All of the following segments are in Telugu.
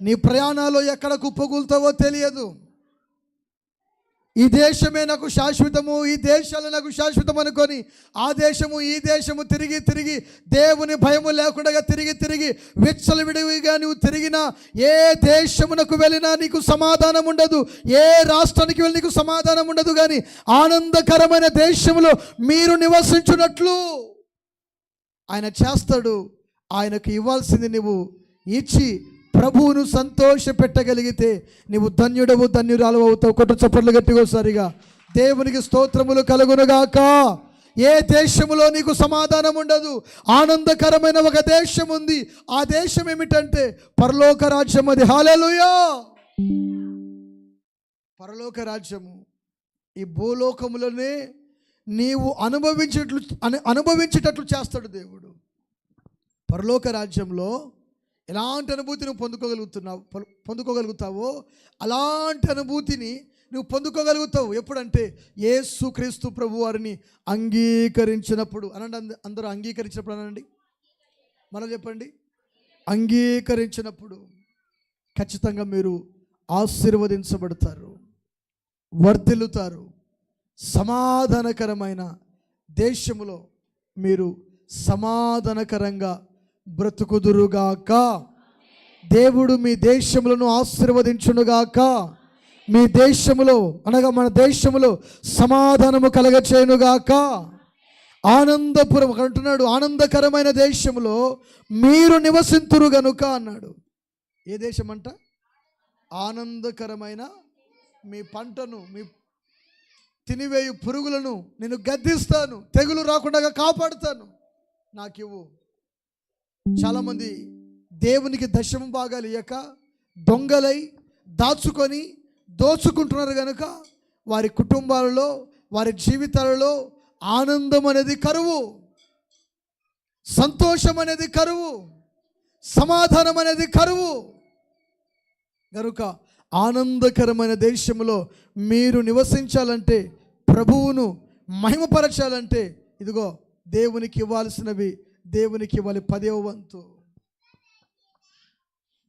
నీ ప్రయాణాలు ఎక్కడ కుప్పకూలుతావో తెలియదు. ఈ దేశమే నాకు శాశ్వతము ఈ దేశాలు నాకు శాశ్వతం అనుకొని ఆ దేశము ఈ దేశము తిరిగి తిరిగి దేవుని భయము లేకుండా తిరిగి తిరిగి విచ్చలవిడివిగా నువ్వు తిరిగినా ఏ దేశమునకు వెళ్ళినా నీకు సమాధానం ఉండదు ఏ రాష్ట్రానికి వెళ్ళి నీకు సమాధానం ఉండదు కానీ ఆనందకరమైన దేశంలో మీరు నివసించున్నట్లు ఆయన చేస్తాడు ఆయనకు ఇవ్వాల్సింది నువ్వు ఇచ్చి ప్రభువును సంతోష పెట్టగలిగితే నీవు ధన్యుడవు ధన్యురాలు అవుతావు. కొట్టు చప్పట్లు గట్టిగోసారిగా దేవునికి స్తోత్రములు కలుగునుగాక. ఏ దేశములో నీకు సమాధానం ఉండదు? ఆనందకరమైన ఒక దేశం ఉంది. ఆ దేశం ఏమిటంటే పరలోక రాజ్యం అది. హాలేలుయా పరలోక రాజ్యము ఈ భూలోకములోనే నీవు అనుభవించేట్లు అనుభవించేటట్లు చేస్తాడు దేవుడు. పరలోక రాజ్యంలో ఎలాంటి అనుభూతి నువ్వు పొందుకోగలుగుతున్నావు? పొందుకోగలుగుతావో అలాంటి అనుభూతిని నువ్వు పొందుకోగలుగుతావు. ఎప్పుడంటే ఏసు క్రీస్తు ప్రభు వారిని అంగీకరించినప్పుడు. అనండి అంద- అందరూ అంగీకరించినప్పుడు అనండి. మనం చెప్పండి. అంగీకరించినప్పుడు ఖచ్చితంగా మీరు ఆశీర్వదించబడతారు. వర్ధిల్లుతారు. సమాధానకరమైన దేశములో మీరు సమాధానకరంగా బ్రతుకుదురుగాక. దేవుడు మీ దేశములను ఆశీర్వదించునుగాక. మీ దేశములో అనగా మన దేశములో సమాధానము కలగచేయునుగాక. ఆనందపురం అంటున్నాడు ఆనందకరమైన దేశములో మీరు నివసింతురు గనుక అన్నాడు. ఏ దేశం అంట ఆనందకరమైన మీ పంటను మీ తినివేయు పురుగులను నేను గద్దిస్తాను తెగులు రాకుండా కాపాడుతాను. నాకు ఇవ్వు చాలామంది దేవునికి దశమ భాగాలు ఇయ్యక దొంగలై దాచుకొని దోచుకుంటున్నారు కనుక వారి కుటుంబాలలో వారి జీవితాలలో ఆనందం అనేది కరువు సంతోషం అనేది కరువు సమాధానం అనేది కరువు. కనుక ఆనందకరమైన దేశంలో మీరు నివసించాలంటే ప్రభువును మహిమపరచాలంటే ఇదిగో దేవునికి ఇవ్వాల్సినవి దేవునికి ఇవ్వాలి పదేవ వంతు.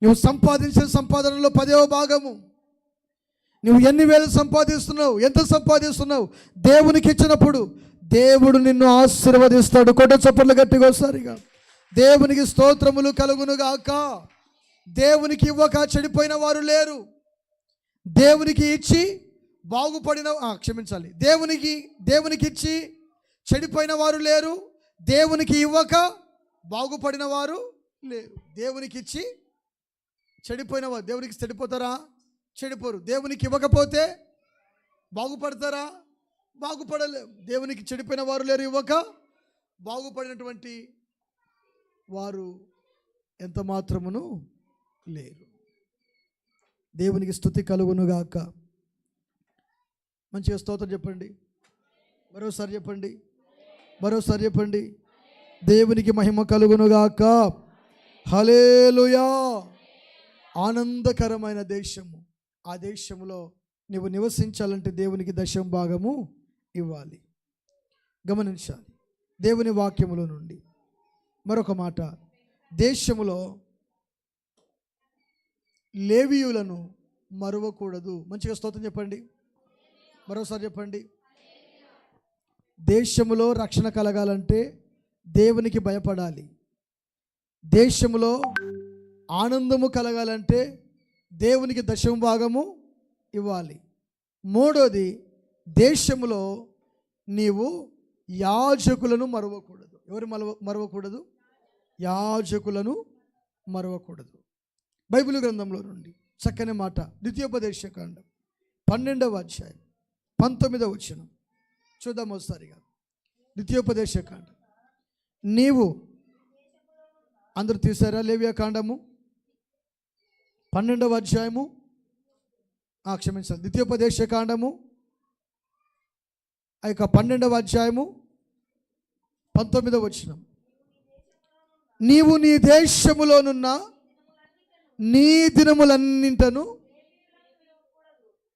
నువ్వు సంపాదించిన సంపాదనలో పదేవ భాగము. నువ్వు ఎన్ని వేలు సంపాదిస్తున్నావు? ఎంత సంపాదిస్తున్నావు? దేవునికి ఇచ్చినప్పుడు దేవుడు నిన్ను ఆశీర్వదిస్తాడు. కొట్ట చప్పట్లు గట్టిగా ఒకసారిగా. దేవునికి స్తోత్రములు కలుగునుగాక. దేవునికి ఇవ్వక చెడిపోయిన వారు లేరు. దేవునికి ఇచ్చి బాగుపడిన క్షమించాలి. దేవునికి దేవునికి ఇచ్చి చెడిపోయిన వారు లేరు. దేవునికి ఇవ్వక బాగుపడిన వారు లేరు. దేవునికి ఇచ్చి చెడిపోయిన వారు దేవునికి చెడిపోతారా? చెడిపోరు. దేవునికి ఇవ్వకపోతే బాగుపడతారా? బాగుపడలే దేవునికి చెడిపోయిన వారు లేరు. ఇవ్వక బాగుపడినటువంటి వారు ఎంత మాత్రమును లేరు. దేవునికి స్థుతి కలుగునుగాక మంచిగా స్తోత్రం చెప్పండి. మరోసారి చెప్పండి. మరోసారి చెప్పండి. దేవునికి మహిమ కలుగునుగాక. హలేలుయా ఆనందకరమైన దేశము. ఆ దేశంలో నువ్వు నివసించాలంటే దేవునికి దశం భాగము ఇవ్వాలి. గమనించాలి. దేవుని వాక్యములో నుండి మరొక మాట. దేశములో లేవీయులను మరవకూడదు. మంచిగా స్తోత్రం చెప్పండి. మరోసారి చెప్పండి. దేశములో రక్షణ కలగాలంటే దేవునికి భయపడాలి. దేశంలో ఆనందము కలగాలంటే దేవునికి దశమ భాగము ఇవ్వాలి. మూడోది దేశంలో నీవు యాజకులను మరవకూడదు. ఎవరు మరవ మరవకూడదు? యాజకులను మరవకూడదు. బైబిల్ గ్రంథంలో నుండి చక్కని మాట ద్వితీయోపదేశకాండం పన్నెండవ అధ్యాయం పంతొమ్మిదవ వచనం. చూద్దాం ఒకసారిగా. ద్వితీయోపదేశకాండం నీవు అందరూ తీసారా లేవియా కాండము? పన్నెండవ అధ్యాయము. ఆ, క్షమించండి. ద్వితీయోపదేశ కాండము. ఆ యొక్క పన్నెండవ అధ్యాయము. పంతొమ్మిదవ వచనం. నీవు నీ దేశములోనున్న నీ దినములన్నింటను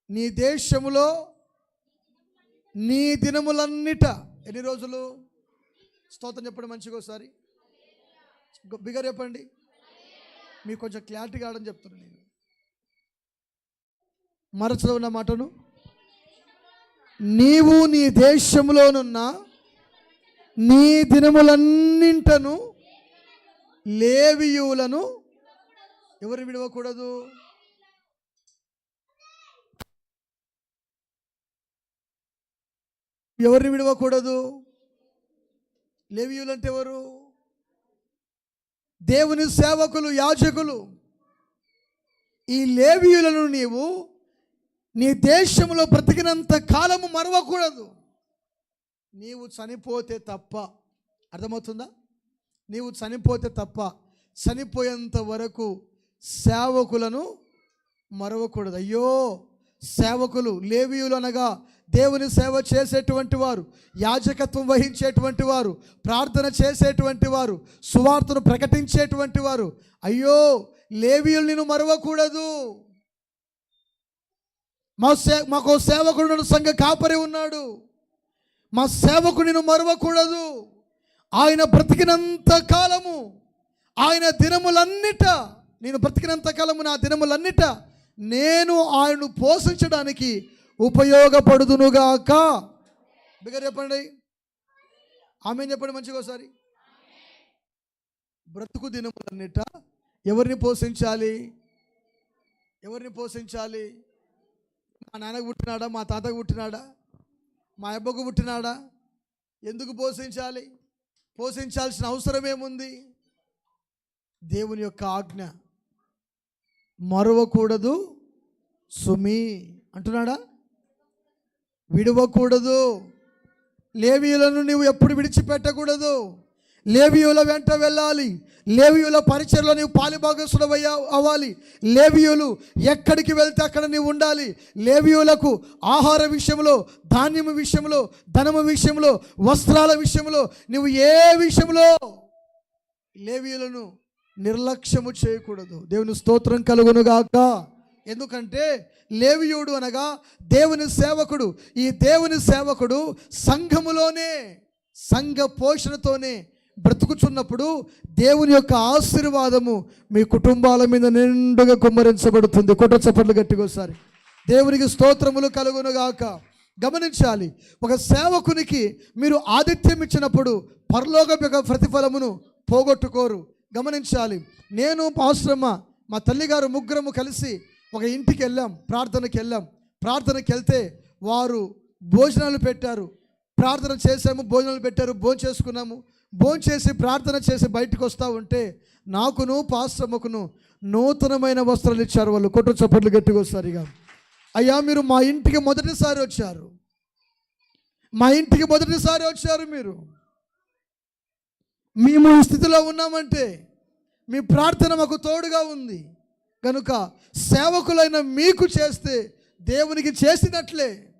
నీ దేశములో నీ దినములన్నిట ఎన్ని రోజులు? స్తోత్రం చెప్పండి మంచిగా ఒకసారి. బిగర్ చెప్పండి. మీకు కొంచెం క్లారిటీ కావడం చెప్తున్నాను నేను. మరచలో ఉన్న మాటను. నీవు నీ దేశంలోనున్న నీ దినములన్నింటను లేవియులను ఎవరు విడవకూడదు? ఎవరిని విడవకూడదు? లేవియులు అంటే ఎవరు? దేవుని సేవకులు యాజకులు. ఈ లేవియులను నీవు నీ దేశంలో బ్రతికినంత కాలము మరవకూడదు. నీవు చనిపోతే తప్ప. అర్థమవుతుందా? నీవు చనిపోతే తప్ప. చనిపోయేంత వరకు సేవకులను మరవకూడదు. అయ్యో! సేవకులు లేవీయులు అనగా దేవుని సేవ చేసేటువంటి వారు యాజకత్వం వహించేటువంటి వారు ప్రార్థన చేసేటువంటి వారు సువార్తను ప్రకటించేటువంటి వారు. అయ్యో లేవీయులు నేను మరవకూడదు. మా సే మాకు సేవకుడు సంఘ కాపరి ఉన్నాడు. మా సేవకుడిని మరవకూడదు. ఆయన బ్రతికినంత కాలము ఆయన దినములన్నిట నేను బ్రతికినంత కాలము నా దినములన్నిట నేను ఆయనను పోషించడానికి ఉపయోగపడుదునుగాక. బిగర్ చెప్పండి. ఆమె చెప్పండి మంచిగా ఒకసారి. బ్రతుకు దినములన్నిట ఎవరిని పోషించాలి? ఎవరిని పోషించాలి? మా నాన్నకు పుట్టినాడా? మా తాతకు పుట్టినాడా? మా అబ్బకు పుట్టినాడా? ఎందుకు పోషించాలి? పోషించాల్సిన అవసరం ఏముంది? దేవుని యొక్క ఆజ్ఞ. మరవకూడదు సుమి అంటున్నాడా? విడవకూడదు. లేవీయులను నీవు ఎప్పుడు విడిచిపెట్టకూడదు. లేవియుల వెంట వెళ్ళాలి. లేవియుల పరిచయలో నీవు పాలిభాగస్సులు అవ్వాలి. లేవియులు ఎక్కడికి వెళ్తే అక్కడ నీవు ఉండాలి. లేవియులకు ఆహార విషయంలో ధాన్యం విషయంలో ధనము విషయంలో వస్త్రాల విషయంలో నువ్వు ఏ విషయంలో లేవియులను నిర్లక్ష్యము చేయకూడదు. దేవుని స్తోత్రం కలుగునుగాక. ఎందుకంటే లేవియుడు అనగా దేవుని సేవకుడు. ఈ దేవుని సేవకుడు సంఘములోనే సంఘ పోషణతోనే బ్రతుకుచున్నప్పుడు దేవుని యొక్క ఆశీర్వాదము మీ కుటుంబాల మీద నిండుగా కుమ్మరించబడుతుంది. కొట్ట చప్పట్లు గట్టిగోసారి దేవునికి స్తోత్రములు కలుగునుగాక. గమనించాలి ఒక సేవకునికి మీరు ఆతిథ్యం ఇచ్చినప్పుడు పరలోక యొక్క ప్రతిఫలమును పోగొట్టుకోరు. గమనించాలి. నేను పాశ్రమ మా తల్లిగారు ముగ్గురము కలిసి ఒక ఇంటికి వెళ్ళాం ప్రార్థనకి వెళ్ళాం. ప్రార్థనకి వెళ్తే వారు భోజనాలు పెట్టారు. ప్రార్థన చేసాము భోజనాలు పెట్టారు భోజనం చేసుకున్నాము. భోజనం చేసి ప్రార్థన చేసి బయటకు వస్తూ ఉంటే నాకును పాశ్రమకును నూతనమైన వస్త్రాలు ఇచ్చారు వాళ్ళు. కొట్టు చప్పట్లు గట్టిగా అయ్యా మీరు మా ఇంటికి మొదటిసారి వచ్చారు. మా ఇంటికి మొదటిసారి వచ్చారు మీరు. మేము ఈ స్థితిలో ఉన్నామంటే మీ ప్రార్థన మాకు తోడుగా ఉంది. కనుక సేవకులైన మీకు చేస్తే దేవునికి చేసినట్లే.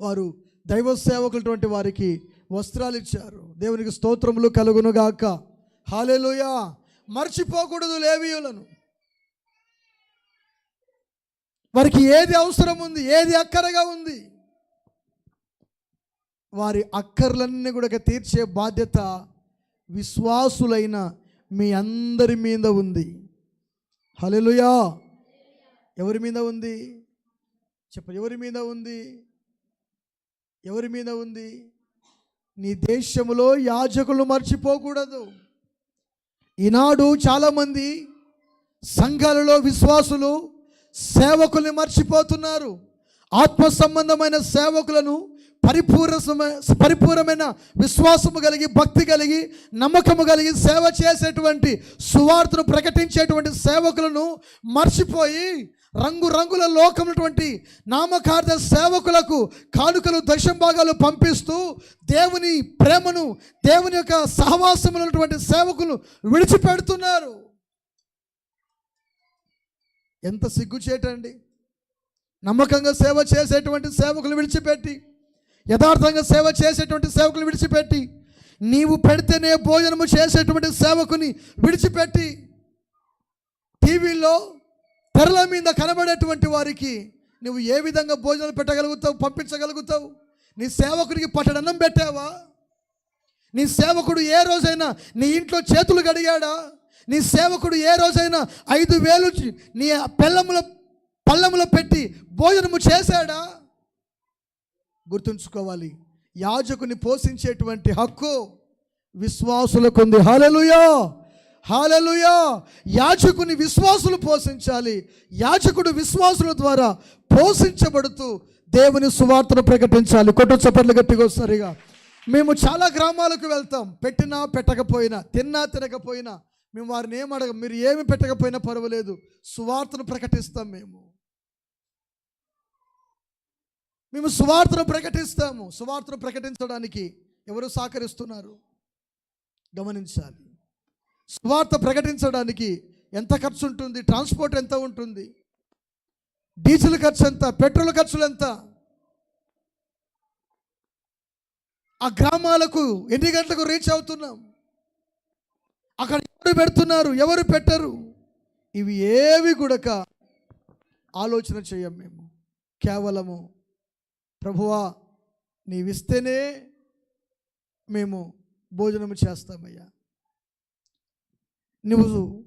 వారు దైవ సేవకులటువంటి వారికి వస్త్రాలు ఇచ్చారు. దేవునికి స్తోత్రములు కలుగునుగాక హాలేలుయా మర్చిపోకూడదు లేవీయులను. వారికి ఏది అవసరం ఉంది ఏది అక్కరగా ఉంది? వారి అక్కర్లన్నీ కూడా తీర్చే బాధ్యత విశ్వాసులైన మీ అందరి మీద ఉంది. హలెలుయా ఎవరి మీద ఉంది? చెప్ప ఎవరి మీద ఉంది? ఎవరి మీద ఉంది? నీ దేశంలో యాజకులు మర్చిపోకూడదు. ఈనాడు చాలామంది సంఘాలలో విశ్వాసులు సేవకుల్ని మర్చిపోతున్నారు. ఆత్మ సంబంధమైన సేవకులను పరిపూర్ణ పరిపూర్ణమైన విశ్వాసము కలిగి భక్తి కలిగి నమ్మకము కలిగి సేవ చేసేటువంటి సువార్తను ప్రకటించేటువంటి సేవకులను మర్చిపోయి రంగురంగుల లోకమైనటువంటి నామకార్థ సేవకులకు కానుకలు దశంభాగాలు పంపిస్తూ దేవుని ప్రేమను దేవుని యొక్క సహవాసములైనటువంటి సేవకులు విడిచిపెడుతున్నారు. ఎంత సిగ్గుచేటండి. నమ్మకంగా సేవ చేసేటువంటి సేవకులు విడిచిపెట్టి యథార్థంగా సేవ చేసేటువంటి సేవకులు విడిచిపెట్టి నీవు పెడితేనే భోజనము చేసేటువంటి సేవకుని విడిచిపెట్టి టీవీలో తెరల మీద కనబడేటువంటి వారికి నువ్వు ఏ విధంగా భోజనాలు పెట్టగలుగుతావు పంపించగలుగుతావు? నీ సేవకుడికి పట్టడన్నం పెట్టావా? నీ సేవకుడు ఏ రోజైనా నీ ఇంట్లో చేతులు గడిగాడా నీ సేవకుడు ఏ రోజైనా ఐదు వేలు నీ పెళ్ళముల పళ్ళములో పెట్టి భోజనము చేశాడా? గుర్తుంచుకోవాలి. యాజకుని పోషించేటువంటి హక్కు విశ్వాసులకు ఉంది హాలలుయా హాలలుయా యాజకుని విశ్వాసులు పోషించాలి. యాజకుడు విశ్వాసుల ద్వారా పోషించబడుతూ దేవుని సువార్తను ప్రకటించాలి. కొట్టు చప్పట్లు గట్టిగా మేము చాలా గ్రామాలకు వెళ్తాం. పెట్టినా పెట్టకపోయినా తిన్నా తినకపోయినా మేము వారిని ఏం అడగం మీరు ఏమి పెట్టకపోయినా పర్వాలేదు. సువార్తను ప్రకటిస్తాం మేము. మేము సువార్తను ప్రకటిస్తాము. సువార్తను ప్రకటించడానికి ఎవరు సహకరిస్తున్నారు? గమనించాలి. సువార్త ప్రకటించడానికి ఎంత ఖర్చు ఉంటుంది? ట్రాన్స్పోర్ట్ ఎంత ఉంటుంది? డీజిల్ ఖర్చు ఎంత? పెట్రోల్ ఖర్చులు ఎంత? ఆ గ్రామాలకు ఎన్ని గంటలకు రీచ్ అవుతున్నాం? అక్కడ ఎవరు పెడుతున్నారు? ఎవరు పెట్టరు? ఇవి ఏవి కూడక ఆలోచన చేయం మేము. కేవలము ప్రభువా నీవిస్తేనే మేము భోజనము చేస్తామయ్యా. నువ్వు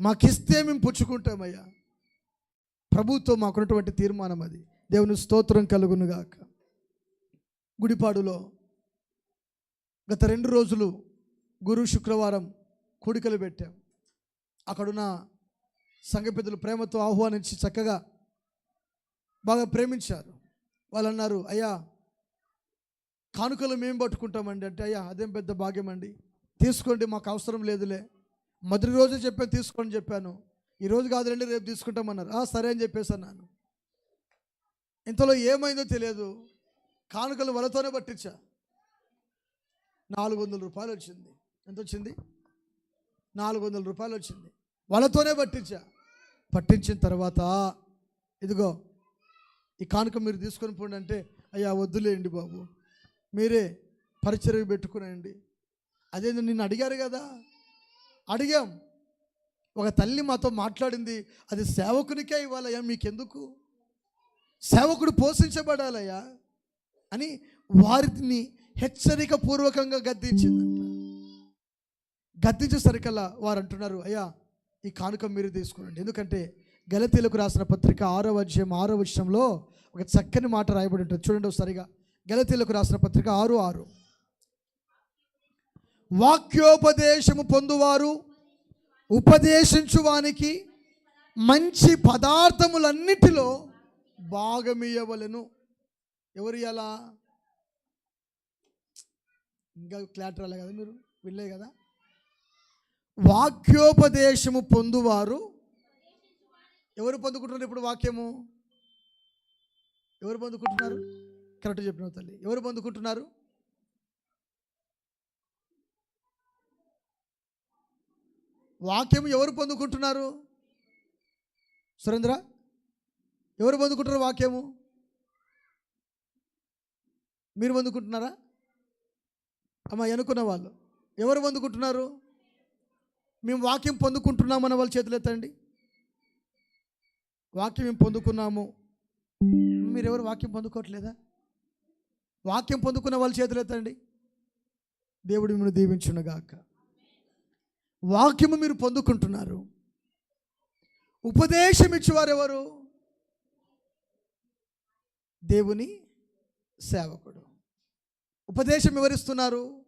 మాకిస్తే మేము పుచ్చుకుంటామయ్యా. ప్రభుతో మాకున్నటువంటి తీర్మానం అది. దేవుని స్తోత్రం కలుగునుగాక గుడిపాడులో గత రెండు రోజులు గురు శుక్రవారం కూడికలు పెట్టాం. అక్కడున్న సంఘ పెద్దలు ప్రేమతో ఆహ్వానించి చక్కగా బాగా ప్రేమించారు. వాళ్ళు అన్నారు అయ్యా కానుకలు మేము పట్టుకుంటామండి. అంటే అయ్యా అదేం పెద్ద భాగ్యం అండి తీసుకోండి మాకు అవసరం లేదులే. మొదటి రోజే చెప్పాను తీసుకోండి చెప్పాను. ఈరోజు కాదులేండి రేపు తీసుకుంటామన్నారు. సరే అని చెప్పేసి అన్నాను. ఇంతలో ఏమైందో తెలియదు. కానుకలు వలతోనే పట్టించా. నాలుగు వందల రూపాయలు వచ్చింది. ఎంత వచ్చింది? నాలుగు వందల రూపాయలు వచ్చింది. వలతోనే పట్టించా. పట్టించిన తర్వాత ఇదిగో ఈ కానుక మీరు తీసుకొని పోండి అంటే అయ్యా వద్దులేండి బాబు. మీరే పరిచర్య పెట్టుకునేయండి అదేందో నిన్ను అడిగారు కదా? అడిగాం. ఒక తల్లి మాతో మాట్లాడింది అది సేవకునికే ఇవ్వాలయ్యా మీకెందుకు? సేవకుడు పోషించబడాలయ్యా అని వారిని హెచ్చరిక పూర్వకంగా గద్దించిందంట. గద్దించేసరికల్లా వారు అంటున్నారు అయ్యా ఈ కానుక మీరు తీసుకురండి. ఎందుకంటే గలతీలకు రాసిన పత్రిక ఆరో అధ్యాయం ఆరో విషయంలో ఒక చక్కని మాట రాయబడి ఉంటుంది. చూడండి ఒకసారిగా. గలతీలకు రాసిన పత్రిక ఆరు ఆరు. వాక్యోపదేశము పొందువారు ఉపదేశించువానికి మంచి పదార్థములన్నిటిలో భాగమియవలను. ఎవరు ఇలా ఇంకా క్లాట్ రాలే కదా మీరు? వెళ్ళే కదా? వాక్యోపదేశము పొందువారు ఎవరు పొందుకుంటున్నారు ఇప్పుడు వాక్యము? ఎవరు పొందుకుంటున్నారు? కరెక్ట్ చెప్పిన తల్లి. ఎవరు పొందుకుంటున్నారు? వాక్యం ఎవరు పొందుకుంటున్నారు? సురేంద్ర ఎవరు పొందుకుంటున్నారు వాక్యము? మీరు పొందుకుంటున్నారా? అమ్మ అనుకున్న వాళ్ళు. ఎవరు పొందుకుంటున్నారు? మేము వాక్యం పొందుకుంటున్నామన్న వాళ్ళ చేతులు ఎత్తండి. వాక్యం మేము పొందుకున్నాము. మీరు ఎవరు వాక్యం పొందుకోవట్లేదా? వాక్యం పొందుకున్న వాళ్ళ చేతులు ఎత్తండి. దేవుడు మిమ్మల్ని దీవించునుగాక. వాక్యము మీరు పొందుకుంటున్నారు. ఉపదేశం ఇచ్చేవారు ఎవరు? దేవుని సేవకుడు. ఉపదేశం వివరిస్తున్నారు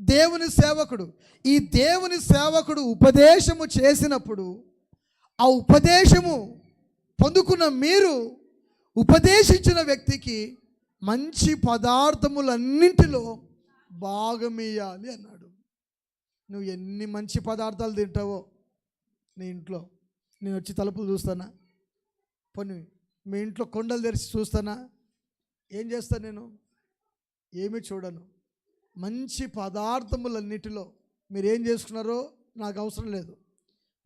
దేవుని సేవకుడు. ఈ దేవుని సేవకుడు ఉపదేశము చేసినప్పుడు ఆ ఉపదేశము పొందుకున్న మీరు ఉపదేశించిన వ్యక్తికి మంచి పదార్థములన్నింటిలో భాగమేయాలి అన్నాడు. నువ్వు ఎన్ని మంచి పదార్థాలు తింటావో నీ ఇంట్లో. నేను వచ్చి తలుపులు చూస్తానా? పోనీ మీ ఇంట్లో కొండలు తెరిచి చూస్తానా? ఏం చేస్తాను నేను? ఏమీ చూడను. మంచి పదార్థములన్నిటిలో మీరు ఏం చేసుకున్నారో నాకు అవసరం లేదు.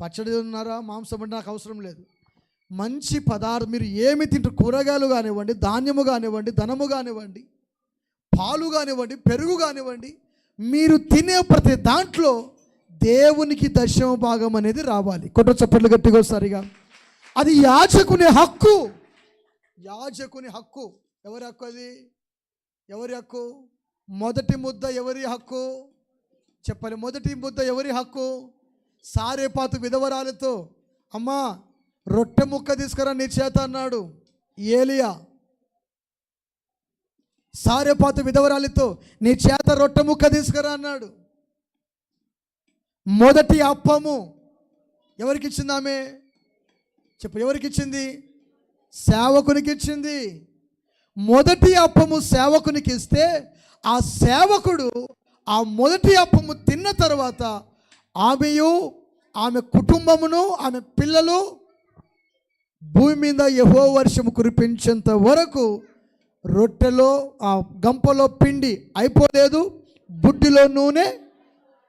పచ్చడి ఉన్నారా మాంసం అంటే నాకు అవసరం లేదు. మంచి పదార్థం మీరు ఏమి తింటారు కూరగాయలు కానివ్వండి ధాన్యము కానివ్వండి ధనము కానివ్వండి పాలు కానివ్వండి పెరుగు కానివ్వండి మీరు తినే ప్రతి దాంట్లో దేవునికి దర్శన భాగం అనేది రావాలి. కొట్ట చప్పట్లు గట్టిగా సరిగా అది యాచకునే హక్కు. యాజకుని హక్కు. ఎవరి హక్కు అది? ఎవరి హక్కు? మొదటి ముద్ద ఎవరి హక్కు? చెప్పాలి మొదటి ముద్ద ఎవరి హక్కు? సారేపాతు విధవరాలతో. అమ్మా రొట్టె ముక్క తీసుకురా నీ చేత అన్నాడు ఏలియా. సారేపాత విధవరాలితో నీ చేత రొట్టె ముక్క తీసుకురా అన్నాడు. మొదటి అప్పము ఎవరికి ఇచ్చింది ఆమె? చెప్పు ఎవరికి ఇచ్చింది సేవకునికి ఇచ్చింది మొదటి అప్పము సేవకునికి ఇస్తే ఆ సేవకుడు ఆ మొదటి అప్పము తిన్న తర్వాత ఆమెయు ఆమె కుటుంబమును ఆమె పిల్లలు భూమి మీద యహో వర్షము కురిపించేంత వరకు రొట్టెలో ఆ గంపలో పిండి అయిపోలేదు బుడ్డిలో నూనె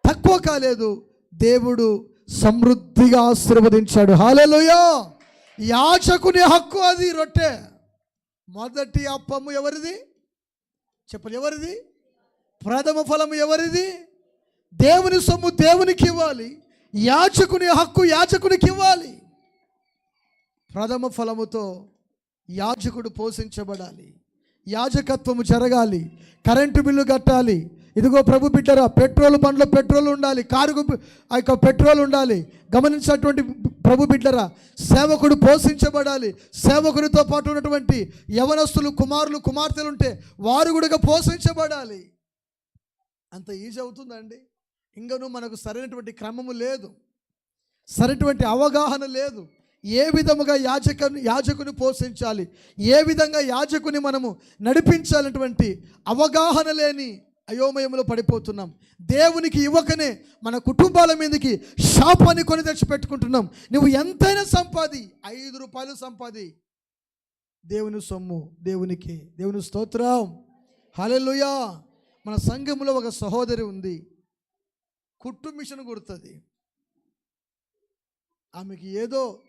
తక్కువ కాలేదు. దేవుడు సమృద్ధిగా ఆశీర్వదించాడు. హాలేలుయా యాచకుని హక్కు అది రొట్టె. మొదటి అప్పము ఎవరిది? చెప్పలు ఎవరిది? ప్రథమ ఫలము ఎవరిది? దేవుని సొమ్ము దేవునికి ఇవ్వాలి. యాచకుని హక్కు యాచకునికి ఇవ్వాలి. ప్రథమ ఫలముతో యాజకుడు పోషించబడాలి. యాజకత్వము జరగాలి. కరెంటు బిల్లు కట్టాలి. ఇదిగో ప్రభు బిడ్డరా పెట్రోల్ బండ్లో పెట్రోల్ ఉండాలి. కారుకు ఆ యొక్క పెట్రోల్ ఉండాలి. గమనించినటువంటి ప్రభు బిడ్డరా సేవకుడు పోషించబడాలి. సేవకుడితో పాటు ఉన్నటువంటి యవనస్తులు కుమారులు కుమార్తెలు ఉంటే వారు కూడా పోషించబడాలి. అంత ఈజీ అవుతుందండి? ఇంకనూ మనకు సరైనటువంటి క్రమము లేదు. సరైనటువంటి అవగాహన లేదు. ఏ విధముగా యాజక యాజకుని పోషించాలి? ఏ విధంగా యాజకుని మనము నడిపించాలన్నటువంటి అవగాహన లేని అయోమయంలో పడిపోతున్నాం. దేవునికి ఇవ్వకనే మన కుటుంబాల మీదకి శాపాన్ని కొని తెచ్చి పెట్టుకుంటున్నాం నువ్వు ఎంతైనా సంపాది ఐదు రూపాయలు సంపాది. దేవుని సొమ్ము దేవునికి దేవుని స్తోత్రం. హలెలుయా మన సంఘంలో ఒక సహోదరి ఉంది. కుట్టు మిషన్ కుడుతుంది. ఆమెకి ఏదో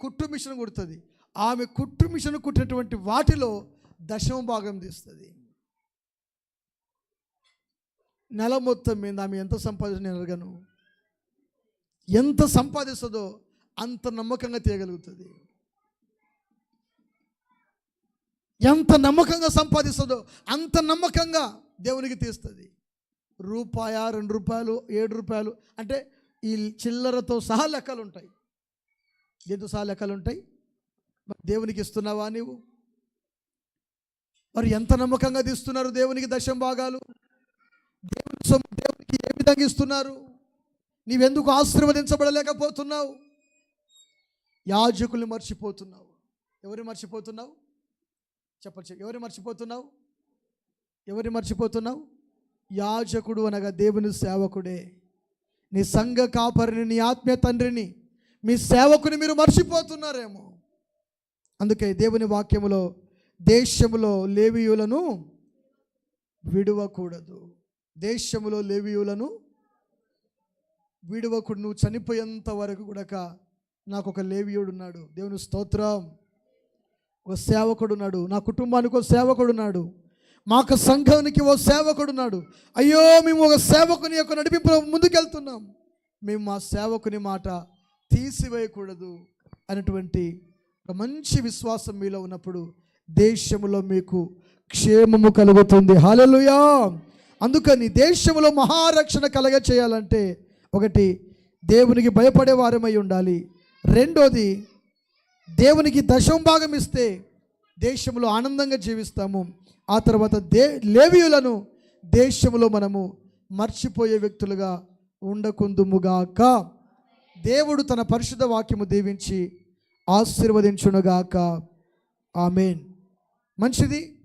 కుట్టు మిషన్ కుడుతుంది. ఆమె కుట్టు మిషన్ కుట్టినటువంటి వాటిలో దశమ భాగం తీస్తుంది. నెల మొత్తం మీద ఆమె ఎంత సంపాదించిన నేను అడగను. ఎంత సంపాదిస్తుందో అంత నమ్మకంగా తీయగలుగుతుంది. ఎంత నమ్మకంగా సంపాదిస్తుందో అంత నమ్మకంగా దేవునికి తీస్తుంది. రూపాయ రెండు రూపాయలు ఏడు రూపాయలు అంటే ఈ చిల్లరతో సహా లెక్కలు ఉంటాయి దేంతో లెక్కలు ఉంటాయి మరి దేవునికి ఇస్తున్నావా నీవు? మరి ఎంత నమ్మకంగా తీస్తున్నారు దేవునికి దశం భాగాలు? దేవుని సొమ్ము దేవునికి ఏ విధంగా ఇస్తున్నారు? నీవెందుకు ఆశీర్వదించబడలేకపోతున్నావు? యాజకుల్ని మర్చిపోతున్నావు. ఎవరిని మర్చిపోతున్నావు? చెప్పచ్చు ఎవరిని మర్చిపోతున్నావు? ఎవరిని మర్చిపోతున్నావు? యాజకుడు అనగా దేవుని సేవకుడే. నీ సంఘ కాపరిని నీ ఆత్మీయ తండ్రిని మీ సేవకుని మీరు మర్చిపోతున్నారేమో. అందుకే దేవుని వాక్యములో దేశములో లేవీయులను విడవకూడదు. దేశములో లేవీయులను విడవకుడు నువ్వు చనిపోయేంత వరకు కూడా నాకు ఒక లేవియుడు ఉన్నాడు. దేవుని స్తోత్రం. ఒక సేవకుడు ఉన్నాడు. నా కుటుంబానికి ఒక సేవకుడు ఉన్నాడు. మాకు సంఘానికి ఓ సేవకుడు ఉన్నాడు. అయ్యో మేము ఒక సేవకుని యొక్క నడిపింపు ముందుకెళ్తున్నాం. మేము మా సేవకుని మాట తీసివేయకూడదు అనేటువంటి ఒక మంచి విశ్వాసం మీలో ఉన్నప్పుడు దేశంలో మీకు క్షేమము కలుగుతుంది. హాలలుయా అందుకని దేశంలో మహారక్షణ కలగ చేయాలంటే ఒకటి దేవునికి భయపడే వారమై ఉండాలి. రెండోది దేవునికి దశం భాగం ఇస్తే దేశంలో ఆనందంగా జీవిస్తాము. ఆ తర్వాత దే లేవీయులను దేశంలో మనము మర్చిపోయే వ్యక్తులుగా ఉండకుందుముగాక. దేవుడు తన పరిశుద్ధ వాక్యము దీవించి ఆశీర్వదించునుగాక. ఆమెన్. మంచిది?